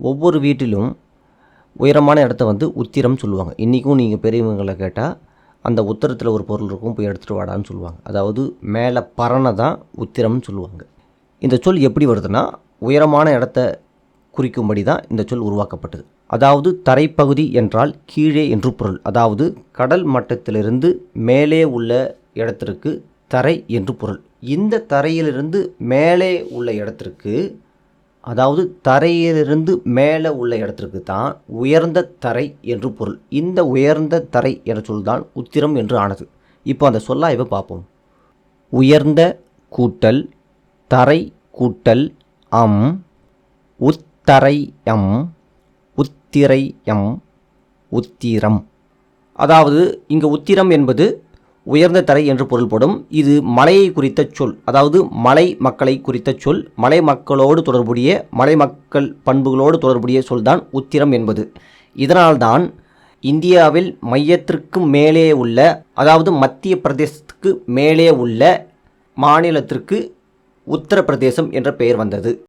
ஒவ்வொரு வீட்டிலும் உயரமான இடத்த வந்து உத்திரம் சொல்லுவாங்க. இன்றைக்கும் நீங்கள் பெரியவங்களை கேட்டால் அந்த உத்தரத்தில் ஒரு பொருள் இருக்கும் போய் எடுத்துகிட்டு வாடான்னு சொல்லுவாங்க. அதாவது மேலே பறனை தான் உத்திரம்னு சொல்லுவாங்க. இந்த சொல் எப்படி வருதுன்னா உயரமான இடத்த குறிக்கும்படி தான் இந்த சொல் உருவாக்கப்பட்டது. அதாவது தரைப்பகுதி என்றால் கீழே என்று பொருள். அதாவது கடல் மட்டத்திலிருந்து மேலே உள்ள இடத்திற்கு தரை என்று பொருள். இந்த தரையிலிருந்து மேலே உள்ள இடத்திற்கு அதாவது தரையிலிருந்து மேலே உள்ள இடத்திற்கு தான் உயர்ந்த தரை என்று பொருள். இந்த உயர்ந்த தரை என்ற சொல் தான் உத்திரம் என்று ஆனது. இப்போ அந்த சொல்லாய்வை பார்ப்போம்? உயர்ந்த கூட்டல் தரை கூட்டல் அம் உத்தரையம் உத்திரையம் உத்திரம். அதாவது இங்கே உத்திரம் என்பது உயர்ந்த தரை என்று பொருள்படும். இது மலையை குறித்த சொல். அதாவது மலை மக்களை குறித்த சொல். மலை மக்களோடு தொடர்புடைய மலை மக்கள் பண்புகளோடு தொடர்புடைய சொல்தான் உத்திரம் என்பது. இதனால்தான் இந்தியாவில் மையத்திற்கு மேலே உள்ள அதாவது மத்திய பிரதேசத்துக்கு மேலே உள்ள மாநிலத்திற்கு உத்தரப்பிரதேசம் என்ற பெயர் வந்தது.